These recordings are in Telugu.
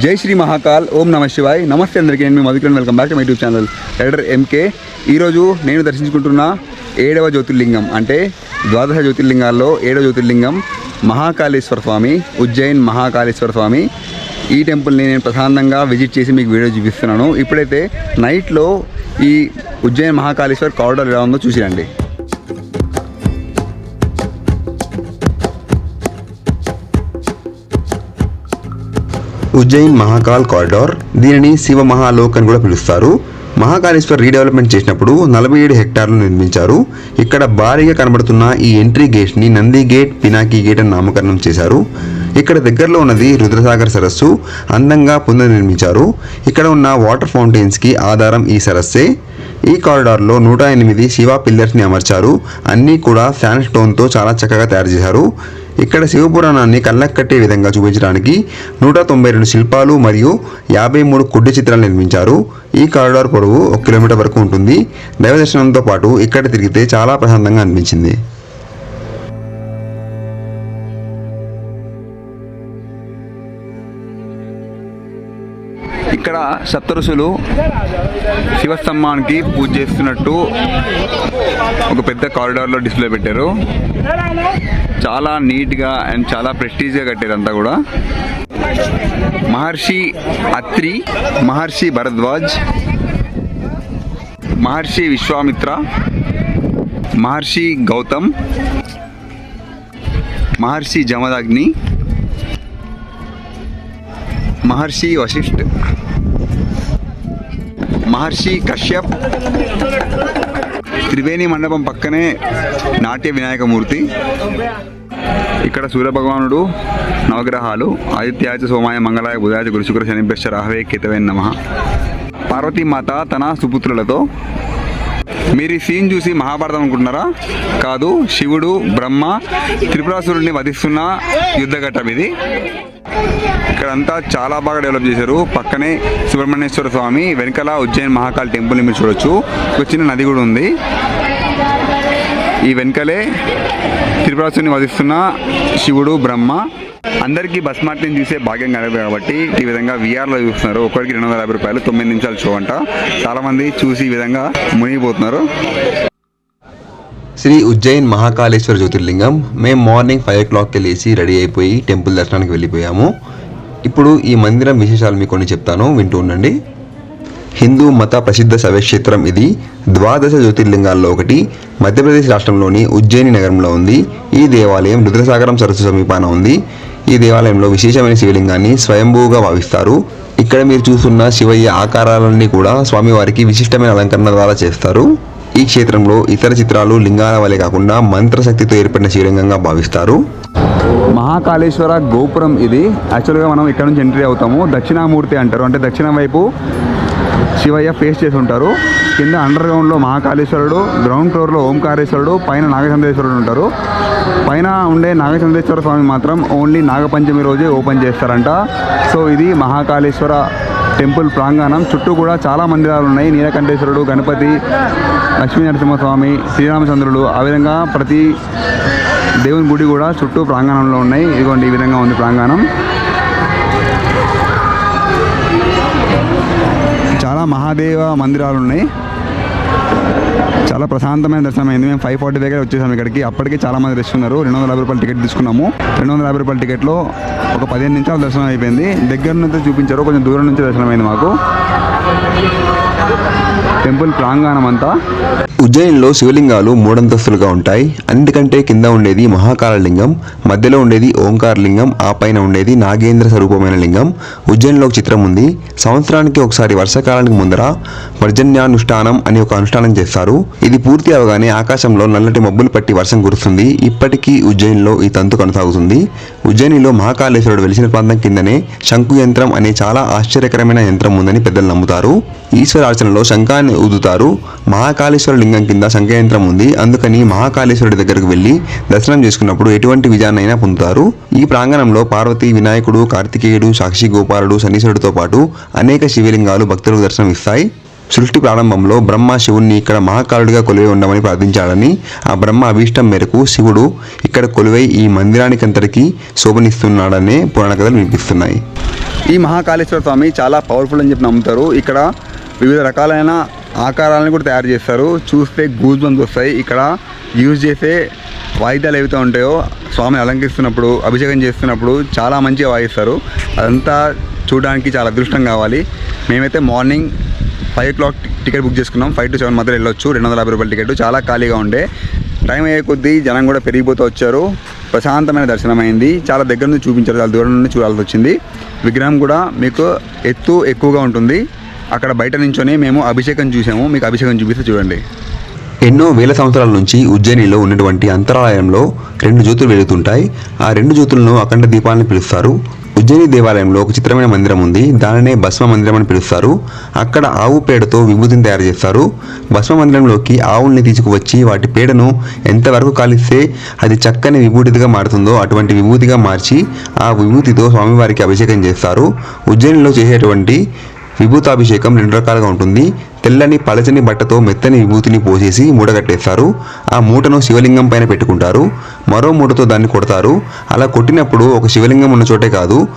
జై శ్రీ మహాకాల్ ఓం నమ శివాయ్. నమస్తే అందరికీ నేను మీ Madhukiran. Welcome back to my YouTube channel. ఎడర్ ఎంకే. ఈరోజు నేను దర్శించుకుంటున్న ఏడవ జ్యోతిర్లింగం అంటే ద్వాదశ జ్యోతిర్లింగాల్లో ఏడవ జ్యోతిర్లింగం మహాకాళేశ్వర స్వామి ఉజ్జయిన్ మహాకాళేశ్వర స్వామి. ఈ టెంపుల్ని నేను ప్రశాంతంగా విజిట్ చేసి మీకు వీడియో చూపిస్తున్నాను. ఇప్పుడైతే నైట్లో ఈ ఉజ్జయిన్ మహాకాళేశ్వర్ కారిడార్ ఎలా ఉందో చూసిరండి. ఉజ్జయిన్ మహాకాల్ కారిడార్ దీనిని శివ మహాలోక్ అని కూడా పిలుస్తారు. మహాకాళేశ్వర్ రీడెవలప్మెంట్ చేసినప్పుడు నలభై ఏడు హెక్టార్లు నిర్మించారు. ఇక్కడ భారీగా కనబడుతున్న ఈ ఎంట్రీ గేట్ని నంది గేట్ పినాకి గేట్ అని నామకరణం చేశారు. ఇక్కడ దగ్గరలో ఉన్నది రుద్రసాగర్ సరస్సు అందంగా పునర్నిర్మించారు. ఇక్కడ ఉన్న వాటర్ ఫౌంటైన్స్కి ఆధారం ఈ సరస్సే. ఈ కారిడార్లో నూట ఎనిమిది శివ పిల్లర్స్ని అమర్చారు. అన్నీ కూడా ఫ్యాన్ స్టోన్తో చాలా చక్కగా తయారు చేశారు. ఇక్కడ శివపురాణాన్ని కళ్ళకు కట్టే విధంగా చూపించడానికి నూట తొంభై రెండు శిల్పాలు మరియు యాభై మూడు కుడ్డి చిత్రాలు నిర్మించారు. ఈ కారిడార్ పొడవు ఒక కిలోమీటర్ వరకు ఉంటుంది. దైవ దర్శనంతో పాటు ఇక్కడ తిరిగితే చాలా ప్రశాంతంగా అనిపించింది. ఇక్కడ సప్తరుషులు శివస్తంభానికి పూజ చేస్తున్నట్టు ఒక పెద్ద కారిడార్లో డిస్ప్లే పెట్టారు. చాలా నీట్గా అండ్ చాలా ప్రెస్టీజ్గా కట్టారు అంతా కూడా. మహర్షి అత్రి మహర్షి భరద్వాజ్ మహర్షి విశ్వామిత్ర మహర్షి గౌతమ్ మహర్షి జమదగ్ని మహర్షి వశిష్ఠ్. మహర్షి కశ్యప్. త్రివేణి మండపం పక్కనే నాట్య వినాయకమూర్తి ఇక్కడ సూర్యభగవానుడు నవగ్రహాలు ఆదిత్యాచ సోమాయ మంగళాయ బుధాయ గురుశుక్ర శనిభ్యశ్చ రాహవే కేతవే నమ. పార్వతీమాత తన సుపుత్రులతో మీరు ఈ సీన్ చూసి మహాభారతం అనుకుంటున్నారా? కాదు శివుడు బ్రహ్మ త్రిపురాసురుడిని వధిస్తున్న యుద్ధఘట్టం ఇది. ఇక్కడంతా చాలా బాగా డెవలప్ చేశారు. పక్కనే సుబ్రహ్మణ్యేశ్వర స్వామి వెనకాల ఉజ్జయిన్ మహాకాళి టెంపుల్ని మీరు చూడొచ్చు. ఒక చిన్న నది కూడా ఉంది. ఈ వెనకలే త్రిపురాసుని వధిస్తున్న శివుడు బ్రహ్మ. అందరికీ బస్ మార్టిని చూసే భాగ్యం కలదు కాబట్టి ఈ విధంగా విఆర్లో చూస్తున్నారు. ఒకరికి రెండు వందల యాభై రూపాయలు తొమ్మిది నిమిషాలు షో అంట. చాలామంది చూసి ఈ విధంగా మునిగిపోతున్నారు. శ్రీ ఉజ్జయిన్ మహాకాళేశ్వర జ్యోతిర్లింగం. మేము మార్నింగ్ ఫైవ్ ఓ క్లాక్కి లేచి రెడీ అయిపోయి టెంపుల్ దర్శనానికి వెళ్ళిపోయాము. ఇప్పుడు ఈ మందిరం విశేషాలు మీకు కొన్ని చెప్తాను. వింటూ ఉండండి. హిందూ మత ప్రసిద్ధ శవక్షేత్రం ఇది. ద్వాదశ జ్యోతిర్లింగాల్లో ఒకటి. మధ్యప్రదేశ్ రాష్ట్రంలోని ఉజ్జయిని నగరంలో ఉంది. ఈ దేవాలయం రుద్రసాగరం సరస్సు సమీపాన ఉంది. ఈ దేవాలయంలో విశేషమైన శివలింగాన్ని స్వయంభూగా భావిస్తారు. ఇక్కడ మీరు చూస్తున్న శివయ్య ఆకారాలన్నీ కూడా స్వామివారికి విశిష్టమైన అలంకరణ ద్వారా చేస్తారు. ఈ క్షేత్రంలో ఇతర చిత్రాలు లింగాల వలె కాకుండా మంత్రశక్తితో ఏర్పడిన శివలింగంగా భావిస్తారు. మహాకాళేశ్వర గోపురం ఇది. యాక్చువల్గా మనం ఇక్కడ నుంచి ఎంట్రీ అవుతాము. దక్షిణామూర్తి అంటారు. అంటే దక్షిణ వైపు శివయ్య ఫేస్ చేసి ఉంటారు. కింద అండర్ గ్రౌండ్లో మహాకాళేశ్వరుడు గ్రౌండ్ ఫ్లోర్లో ఓంకారేశ్వరుడు పైన నాగచంద్రేశ్వరుడు ఉంటారు. పైన ఉండే నాగచంద్రేశ్వర స్వామి మాత్రం ఓన్లీ నాగపంచమి రోజే ఓపెన్ చేస్తారంట. సో ఇది మహాకాళేశ్వర టెంపుల్ ప్రాంగణం. చుట్టూ కూడా చాలా మందిరాలు ఉన్నాయి. నీలకంఠేశ్వరుడు గణపతి లక్ష్మీ నరసింహస్వామి శ్రీరామచంద్రుడు. ఆ విధంగా ప్రతి దేవుని గుడి కూడా చుట్టూ ప్రాంగణంలో ఉన్నాయి. ఇదిగోండి ఈ విధంగా ఉంది ప్రాంగణం. మహాదేవ మందిరాలు ఉన్నాయి చాలా ప్రశాంతమైన దర్శనం అయింది. మేము ఫైవ్ ఫార్టీ దగ్గర వచ్చేసాము ఇక్కడికి. అప్పటికి చాలా మంది రష్ ఉన్నారు. రెండు వందల యాభై రూపాయల టికెట్ తీసుకున్నాము. రెండు వందల యాభై రూపాయల టికెట్లో ఒక పదిహేను నిమిషాలు దర్శనం అయిపోయింది. దగ్గర నుంచి చూపించారు. కొంచెం దూరం నుంచి దర్శనం అయింది మాకు. టెంపుల్ ప్రాంగణం అంతా ఉజ్జయిన్లో శివలింగాలు మూడంతస్తులుగా ఉంటాయి. అన్నిటికంటే కింద ఉండేది మహాకాళలింగం మధ్యలో ఉండేది ఓంకార లింగం ఆ పైన ఉండేది నాగేంద్ర స్వరూపమైన లింగం. ఉజ్జయిన్లో ఒక చిత్రం ఉంది. సంవత్సరానికి ఒకసారి వర్షాకాలానికి ముందర పర్జన్యానుష్ఠానం అని ఒక అనుష్ఠానం చేస్తారు. ఇది పూర్తి అవగానే ఆకాశంలో నల్లటి మబ్బులు పట్టి వర్షం కురుస్తుంది. ఇప్పటికీ ఉజ్జయిన్లో ఈ తంతు కొనసాగుతుంది. ఉజ్జయినిలో మహాకాళేశ్వరుడు వెలిసిన ప్రాంతం కిందనే శంకు యంత్రం అనే చాలా ఆశ్చర్యకరమైన యంత్రం ఉందని పెద్దలు నమ్ముతారు. ఈశ్వరార్చనలో శంఖాన్ని ఊదుతారు. మహాకాళేశ్వర లింగం కింద శంఖయంత్రం ఉంది. అందుకని మహాకాళేశ్వరుడి దగ్గరకు వెళ్ళి దర్శనం చేసుకున్నప్పుడు ఎటువంటి విజయాన్నైనా పొందుతారు. ఈ ప్రాంగణంలో పార్వతి వినాయకుడు కార్తికేయుడు సాక్షి గోపాలుడు శనీశ్వరుడితో పాటు అనేక శివలింగాలు భక్తులకు దర్శనం ఇస్తాయి. సృష్టి ప్రారంభంలో బ్రహ్మ శివుణ్ణి ఇక్కడ మహాకాలుడిగా కొలువై ఉండమని ప్రార్థించాడని ఆ బ్రహ్మ అభీష్టం మేరకు శివుడు ఇక్కడ కొలువై ఈ మందిరానికంతటికీ శోభనిస్తున్నాడనే పురాణ కథలు వినిపిస్తున్నాయి. ఈ మహాకాళేశ్వర స్వామి చాలా పవర్ఫుల్ అని చెప్పి నమ్ముతారు. ఇక్కడ వివిధ రకాలైన ఆకారాలను కూడా తయారు చేస్తారు. చూస్తే గూజ్ బంప్స్ వస్తాయి. ఇక్కడ యూజ్ చేసే వాయిద్యాలు ఏవైతే ఉంటాయో స్వామిని అలంకరిస్తున్నప్పుడు అభిషేకం చేస్తున్నప్పుడు చాలా మంచిగా వాయిస్తారు. అదంతా చూడడానికి చాలా అదృష్టం కావాలి. మేమైతే morning five o'clock ticket book చేసుకున్నాం. ఫైవ్ టు సెవెన్ మధ్యలో వెళ్ళొచ్చు. రెండు వందల యాభై రూపాయల టికెట్ చాలా ఖాళీగా ఉండే. టైం అయ్యే కొద్దీ జనం కూడా పెరిగిపోతూ వచ్చారు. ప్రశాంతమైన దర్శనం అయింది. చాలా దగ్గర నుంచి చూపించారు. చాలా దూరం నుండి చూడాల్సి వచ్చింది. విగ్రహం కూడా మీకు ఎత్తు ఎక్కువగా ఉంటుంది. అక్కడ బయట నుంచొని మేము అభిషేకం చూసాము మీకు అభిషేకం చూపిస్తే చూడండి. ఎన్నో వేల సంవత్సరాల నుంచి ఉజ్జయినిలో ఉన్నటువంటి అంతరాలయంలో రెండు జ్యోతులు వెలుగుతుంటాయి. ఆ రెండు జ్యోతులను అఖండ దీపాలను పిలుస్తారు. ఉజ్జయిని దేవాలయంలో ఒక చిత్రమైన మందిరం ఉంది. దానినే భస్మ మందిరం అని పిలుస్తారు. అక్కడ ఆవు పేడతో విభూతిని తయారు చేస్తారు. భస్మ మందిరంలోకి ఆవుల్ని తీసుకువచ్చి వాటి పేడను ఎంతవరకు కాలిస్తే అది చక్కని విభూతిగా మారుతుందో అటువంటి విభూతిగా మార్చి ఆ విభూతితో స్వామివారికి అభిషేకం చేస్తారు. ఉజ్జయినిలో చేసేటువంటి విభూతాభిషేకం రెండు రకాలుగా ఉంటుంది. తెల్లని పలచని బట్టతో మెత్తని విభూతిని పోసేసి మూటగట్టేస్తారు ఆ మూటను శివలింగం పైన పెట్టుకుంటారు. మరో మూటతో దాన్ని కొడతారు. అలా కొట్టినప్పుడు ఒక శివలింగం ఉన్న చోటే కాదు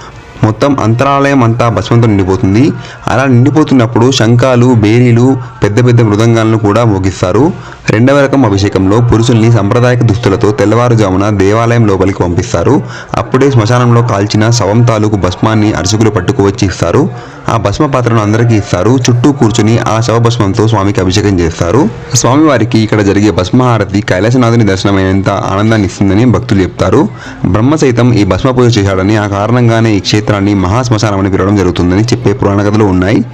మొత్తం అంతరాలయం అంతా భస్మంతో నిండిపోతుంది. అలా నిండిపోతున్నప్పుడు శంఖాలు బేరీలు పెద్ద పెద్ద మృదంగాలను కూడా మోగిస్తారు. రెండవ రకం అభిషేకంలో పురుషుల్ని సాంప్రదాయక దుస్తులతో తెల్లవారుజామున దేవాలయం లోపలికి పంపిస్తారు. అప్పుడే శ్మశానంలో కాల్చిన శవం తాలూకు భస్మాన్ని అర్చకులు పట్టుకువచ్చి ఇస్తారు. ఆ భస్మ పాత్రను అందరికీ ఇస్తారు. చుట్టూ కూర్చుని ఆ శవభస్మంతో స్వామికి అభిషేకం చేస్తారు. స్వామివారికి ఇక్కడ జరిగే భస్మహారతి కైలాసనాథుని దర్శనమైనంత ఆనందాన్ని ఇస్తుందని భక్తులు చెప్తారు. బ్రహ్మ సైతం ఈ భస్మ పూజ చేశాడని ఆ కారణంగానే ఈ క్షేత్రాన్ని మహాశ్మశానం అని పిలవడం జరుగుతుందని చెప్పే పురాణ కథలు ఉన్నాయి.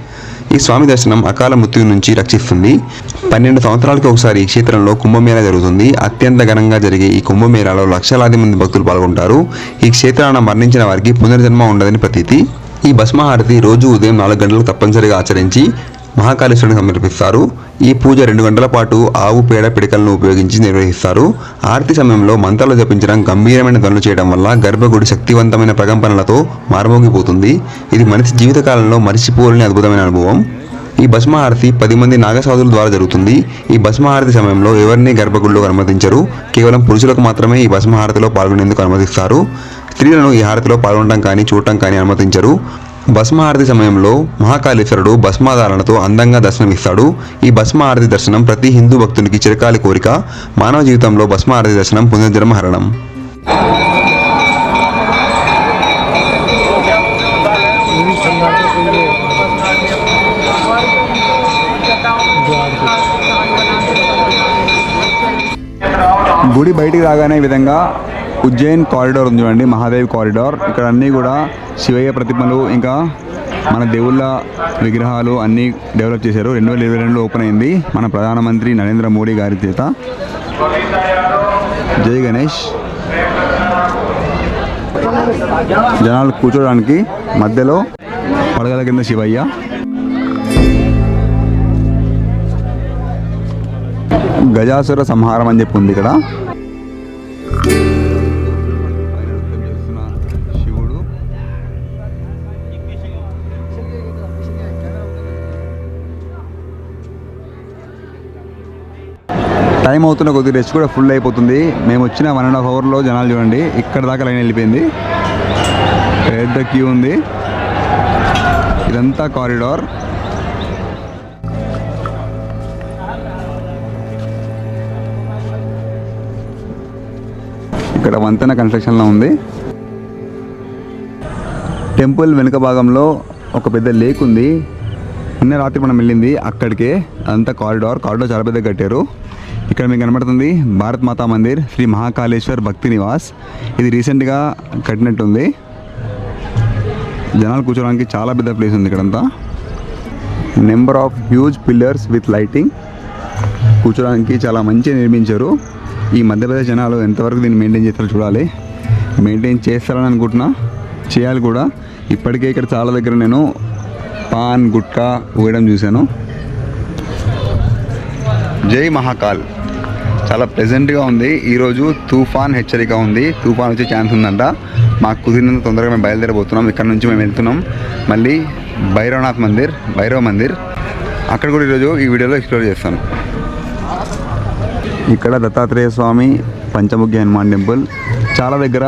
ఈ స్వామి దర్శనం అకాల మృత్యు నుంచి రక్షిస్తుంది. పన్నెండు సంవత్సరాలకు ఒకసారి ఈ క్షేత్రంలో కుంభమేళ జరుగుతుంది. అత్యంత ఘనంగా జరిగే ఈ కుంభమేళాలో లక్షలాది మంది భక్తులు పాల్గొంటారు. ఈ క్షేత్రాన మరణించిన వారికి పునర్జన్మ ఉండదని ప్రతీతి. ఈ భస్మహారతి రోజు ఉదయం నాలుగు గంటలకు తప్పనిసరిగా ఆచరించి మహాకాళేశ్వరుని సమర్పిస్తారు. ఈ పూజ రెండు గంటల పాటు ఆవు పేడ పిడకలను ఉపయోగించి నిర్వహిస్తారు. ఆరతి సమయంలో మంత్రాలు జపించడం గంభీరమైన పనులు చేయడం వల్ల గర్భగుడి శక్తివంతమైన ప్రకంపనలతో మారుమోగిపోతుంది. ఇది మనిషి జీవితకాలంలో మరిచిపోలేని అద్భుతమైన అనుభవం. ఈ భస్మహారతి పది మంది నాగసాధుల ద్వారా జరుగుతుంది. ఈ భస్మహారతి సమయంలో ఎవరిని గర్భగుడిలో అనుమతించరు. కేవలం పురుషులకు మాత్రమే ఈ భస్మహారతిలో పాల్గొనేందుకు అనుమతిస్తారు. స్త్రీలను ఈ హారతిలో పాల్గొనడం కానీ చూడటం కానీ అనుమతించరు. భస్మహారతి సమయంలో మహాకాళేశ్వరుడు భస్మాధారణతో అందంగా దర్శనమిస్తాడు. ఈ భస్మహారతి దర్శనం ప్రతి హిందూ భక్తునికి చిరకాలి కోరిక. మానవ జీవితంలో భస్మహారతి దర్శనం పునర్జన్మ హరణం గుడి బయటికి రాగానే విధంగా ఉజ్జయిన్ కారిడార్ ఉంది చూడండి మహాదేవ్ కారిడార్. ఇక్కడ అన్నీ కూడా శివయ్య ప్రతిమలు ఇంకా మన దేవుళ్ళ విగ్రహాలు అన్నీ డెవలప్ చేశారు. రెండు వేల ఇరవై రెండులో ఓపెన్ అయింది. మన ప్రధానమంత్రి నరేంద్ర మోడీ గారి చేత. జై గణేష్. జనాలు కూర్చోడానికి మధ్యలో పడగల కింద శివయ్య. గజాసుర సంహారం అని చెప్పి ఉంది ఇక్కడ. టైం అవుతున్న కొద్దిగా రెస్ట్ కూడా ఫుల్ అయిపోతుంది. మేము వచ్చిన వన్ అండ్ హాఫ్ అవర్లో జనాలు చూడండి ఇక్కడ దాకా లైన్ వెళ్ళిపోయింది. పెద్ద క్యూ ఉంది. ఇదంతా కారిడార్ ఇక్కడ వంతెన కన్స్ట్రక్షన్లో ఉంది. టెంపుల్ వెనుక భాగంలో ఒక పెద్ద లేక్ ఉంది. నిన్న రాత్రి మనం వెళ్ళింది అక్కడికే. అదంతా కారిడార్ కారిడార్ చాలా పెద్ద కట్టారు. ఇక్కడ మీకు కనబడుతుంది భారత్ మాతా మందిర్ శ్రీ మహాకాళేశ్వర్ భక్తి నివాస్. ఇది రీసెంట్గా కట్టినట్టుంది. జనాలు కూర్చోడానికి చాలా పెద్ద ప్లేస్ ఉంది ఇక్కడంతా. Number of huge pillars with lighting కూర్చోడానికి చాలా మంచిగా నిర్మించారు. ఈ మధ్యప్రదేశ్ జనాలు ఎంతవరకు దీన్ని మెయింటైన్ చేస్తారో చూడాలి. మెయింటైన్ చేస్తారని అనుకుంటున్నా. చేయాలి కూడా. ఇప్పటికే ఇక్కడ చాలా దగ్గర నేను పాన్ గుట్కా ఊయడం చూశాను. జై మహాకాల్. చాలా ప్లెజెంట్గా ఉంది. ఈరోజు తుఫాన్ హెచ్చరిక ఉంది. తుఫాన్ వచ్చే ఛాన్స్ ఉందంట. మాకు కుదిరినంత తొందరగా మేము బయలుదేరబోతున్నాం. ఇక్కడ నుంచి మేము వెళ్తున్నాం. మళ్ళీ భైరవనాథ్ మందిర్ భైరవ మందిర్. అక్కడ కూడా ఈరోజు ఈ వీడియోలో ఎక్స్ప్లోర్ చేస్తాను. ఇక్కడ దత్తాత్రేయ స్వామి పంచముఖి హనుమాన్ టెంపుల్. చాలా దగ్గర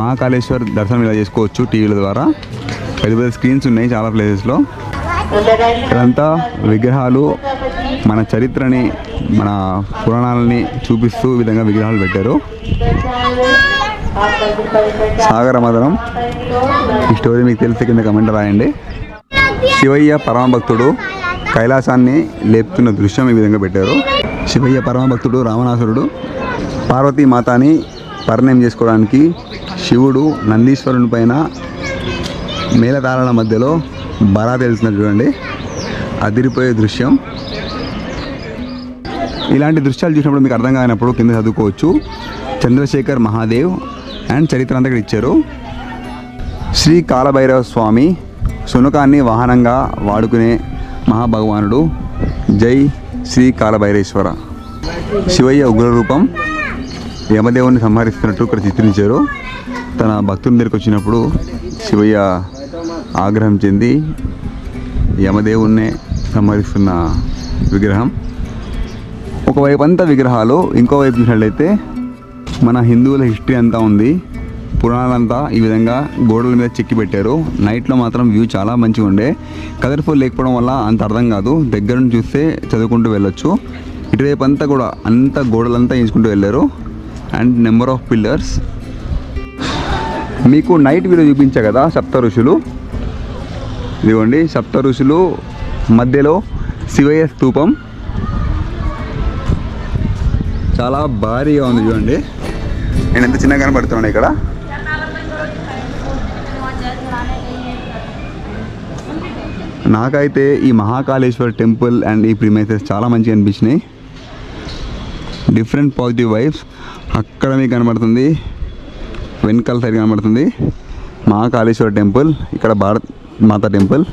మహాకాళేశ్వర్ దర్శనం ఇలా చేసుకోవచ్చు టీవీల ద్వారా. పెద్ద పెద్ద స్క్రీన్స్ ఉన్నాయి చాలా ప్లేసెస్లో ఇక్కడంతా విగ్రహాలు మన చరిత్రని మన పురాణాలని చూపిస్తూ విధంగా విగ్రహాలు పెట్టారు. సాగర మదనం. ఈ స్టోరీ మీకు తెలిస్తే కింద కమెంట్ రాయండి. శివయ్య పరమభక్తుడు కైలాసాన్ని లేపుతున్న దృశ్యం ఈ విధంగా పెట్టారు. శివయ్య పరమభక్తుడు రావణాసురుడు పార్వతీ మాతాని పరిణయం చేసుకోవడానికి శివుడు నందీశ్వరుని పైన మేళతాళాల మధ్యలో బరా తెలిసినట్టు చూడండి. అదిరిపోయే దృశ్యం. ఇలాంటి దృశ్యాలు చూసినప్పుడు మీకు అర్థం కానప్పుడు కింద చదువుకోవచ్చు. చంద్రశేఖర్ మహాదేవ్ అండ్ చరిత్ర అంతా ఇక్కడ ఇచ్చారు. శ్రీ కాలభైరవ స్వామి శునకాన్ని వాహనంగా వాడుకునే మహాభగవానుడు జై శ్రీ కాలభైరేశ్వర. శివయ్య ఉగ్రరూపం యమదేవుని సంహరిస్తున్నట్టు ఇక్కడ చిత్రించారు. తన భక్తుని దగ్గరికి వచ్చినప్పుడు శివయ్య ఆగ్రహం చెంది యమదేవుణ్ణే సంహరిస్తున్న విగ్రహం. ఒకవైపు అంతా విగ్రహాలు ఇంకోవైపు చూసినట్లయితే మన హిందువుల హిస్టరీ అంతా ఉంది. పురాణాలంతా ఈ విధంగా గోడల మీద చెక్కి పెట్టారు. నైట్లో మాత్రం వ్యూ చాలా మంచిగా ఉండే. కలర్ఫుల్ లేకపోవడం వల్ల అంత అర్థం కాదు. దగ్గర నుంచి చూస్తే చదువుకుంటూ వెళ్ళొచ్చు. ఇటువైపు అంతా కూడా అంత గోడలంతా ఎంచుకుంటూ వెళ్ళారు. And number of pillars. మీకు నైట్ వీడియో చూపించా కదా సప్త ఋషులు. ఇదిగోండి సప్త ఋషులు మధ్యలో శివయ్య స్తూపం చాలా భారీగా ఉంది చూడండి. నేను ఎంత చిన్నగా కనబడుతున్నాను ఇక్కడ? నాకైతే ఈ మహాకాళేశ్వర్ టెంపుల్ అండ్ ఈ ప్రిమైసెస్ చాలా మంచిగా అనిపించినాయి. డిఫరెంట్ పాజిటివ్ వైబ్స్ అక్కడ మీకు కనబడుతుంది. వెనకాల సైడ్ కనబడుతుంది. మహాకాళేశ్వర టెంపుల్ ఇక్కడ భారత్ మాతా టెంపుల్.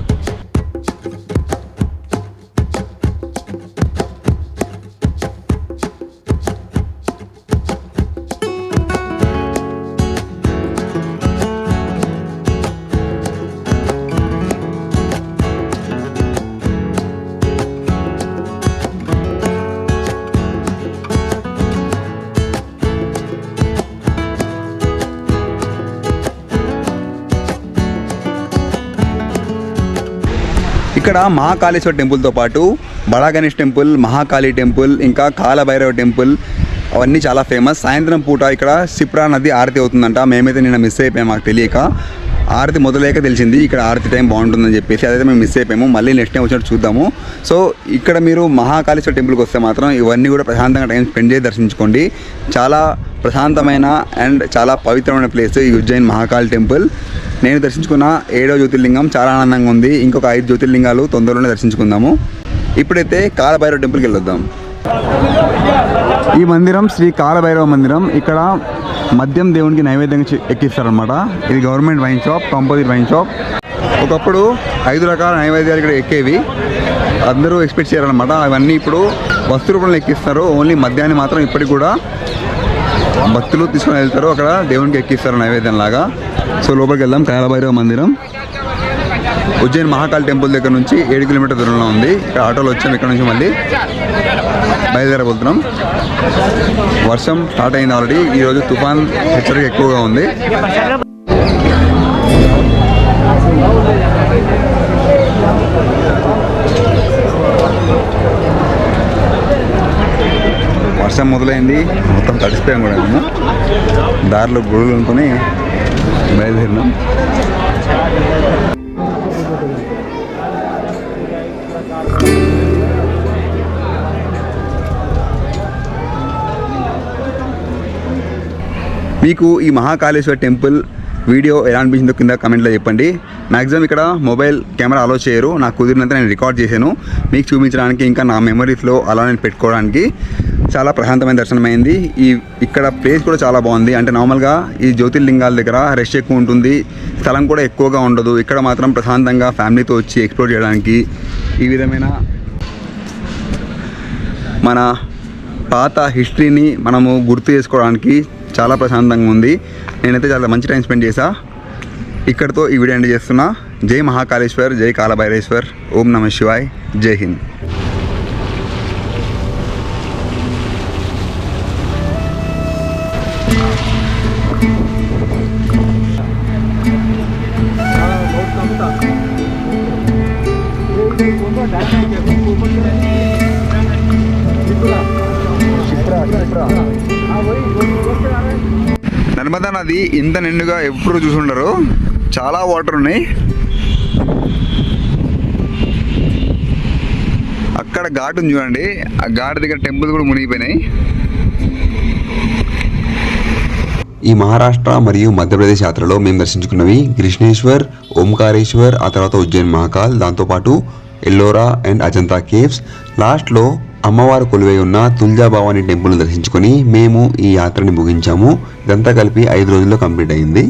ఇక్కడ మహాకాళేశ్వర టెంపుల్తో పాటు బడా గణేష్ టెంపుల్ మహాకాళి టెంపుల్ ఇంకా కాలభైరవ టెంపుల్ అవన్నీ చాలా ఫేమస్. సాయంత్రం పూట ఇక్కడ సిప్రా నది ఆరతి అవుతుందంట. మేమైతే నిన్న మిస్ అయిపోయాం మాకు తెలియక. ఆరతి మొదలయ్యాక తెలిసింది ఇక్కడ ఆరతి టైం బాగుంటుందని చెప్పేసి అదైతే మేము మిస్ అయిపోయాము. మళ్ళీ నెక్స్ట్ టైం వచ్చినట్టు చూద్దాము. సో ఇక్కడ మీరు మహాకాళేశ్వర టెంపుల్కి వస్తే మాత్రం ఇవన్నీ కూడా ప్రశాంతంగా టైం స్పెండ్ చేసి దర్శించుకోండి. చాలా ప్రశాంతమైన అండ్ చాలా పవిత్రమైన ప్లేస్ ఈ ఉజ్జయిన్ మహాకాళి టెంపుల్. నేను దర్శించుకున్న ఏడో జ్యోతిర్లింగం చాలా ఆనందంగా ఉంది. ఇంకొక ఐదు జ్యోతిర్లింగాలు తొందరలోనే దర్శించుకుందాము. ఇప్పుడైతే కాలభైరవ టెంపుల్కి వెళ్ళొద్దాం ఈ మందిరం శ్రీ కాలభైరవ మందిరం. ఇక్కడ మద్యం దేవునికి నైవేద్యంగా ఎక్కిస్తారు ఎక్కిస్తారనమాట ఇది government wine shop composite wine shop. ఒకప్పుడు ఐదు రకాల నైవేద్యాలు ఇక్కడ ఎక్కేవి. అందరూ ఎక్స్పెక్ట్ చేయాలన్నమాట. అవన్నీ ఇప్పుడు వస్తు రూపంలో ఎక్కిస్తారు. ఓన్లీ మద్యాన్ని మాత్రం ఇప్పటికి కూడా భక్తులు తీసుకొని వెళ్తారు. అక్కడ దేవునికి ఎక్కిస్తారు నైవేద్యం లాగా సో లోపలికి వెళ్దాం. కాలభైరవ మందిరం. ఉజ్జయిన్ మహాకాళి టెంపుల్ దగ్గర నుంచి ఏడు కిలోమీటర్ దూరంలో ఉంది. ఇక్కడ ఆటోలో వచ్చాం ఇక్కడ నుంచి మళ్ళీ బయలుదేరబోతున్నాం. వర్షం స్టార్ట్ అయింది ఆల్రెడీ. ఈరోజు తుఫాన్ హెచ్చరిక ఎక్కువగా ఉంది. వర్షం మొదలైంది. మొత్తం తడిసిపోయాం కూడా మేము. దారిలో గుడులు అనుకుని బయలుదేరినాం. మీకు ఈ మహాకాళేశ్వర టెంపుల్ వీడియో ఎలా అనిపించిందో కింద కమెంట్లో చెప్పండి. మ్యాక్సిమం ఇక్కడ మొబైల్ కెమెరా అలో చేయరు. నాకు కుదిరినంత నేను రికార్డ్ చేశాను. మీకు చూపించడానికి ఇంకా నా మెమరీస్లో అలా నేను పెట్టుకోవడానికి చాలా ప్రశాంతమైన దర్శనమైంది ఈ ఇక్కడ ప్లేస్ కూడా చాలా బాగుంది. అంటే నార్మల్గా ఈ జ్యోతిర్లింగాల దగ్గర రష్ ఎక్కువ ఉంటుంది. స్థలం కూడా ఎక్కువగా ఉండదు. ఇక్కడ మాత్రం ప్రశాంతంగా ఫ్యామిలీతో వచ్చి ఎక్స్ప్లోర్ చేయడానికి ఈ విధమైన మన పాత హిస్టరీని మనము గుర్తు చేసుకోవడానికి చాలా ప్రశాంతంగా ఉంది. నేనైతే చాలా మంచి టైం స్పెండ్ చేశా. ఇక్కడితో ఈ వీడియో ఎండ్ చేస్తున్నా. జై మహాకాళేశ్వర్ జై కాలభైరేశ్వర్. ఓం నమ శివాయ్. జై హింద్. నది ఇంత నిండుగా ఎప్పుడు చూసుండరు చాలా వాటర్ ఉన్నాయి. అక్కడ ఘాట్ ఉంది చూడండి. ఆ ఘాట్ దగ్గర టెంపుల్ కూడా మునిగిపోయినాయి. ఈ మహారాష్ట్ర మరియు మధ్యప్రదేశ్ యాత్రలో మేము దర్శించుకున్నవి కృష్ణేశ్వర్ ఓంకారేశ్వర్ ఆ తర్వాత ఉజ్జయిన్ మహాకాల్ దాంతోపాటు ఎల్లోరా అండ్ అజంతా కేవ్స్. లాస్ట్లో అమ్మవారు కొలువై ఉన్న తుల్జాభవాని భవానీ టెంపుల్ని దర్శించుకొని మేము ఈ యాత్రని ముగించాము. ఇదంతా కలిపి ఐదు రోజుల్లో కంప్లీట్ అయింది.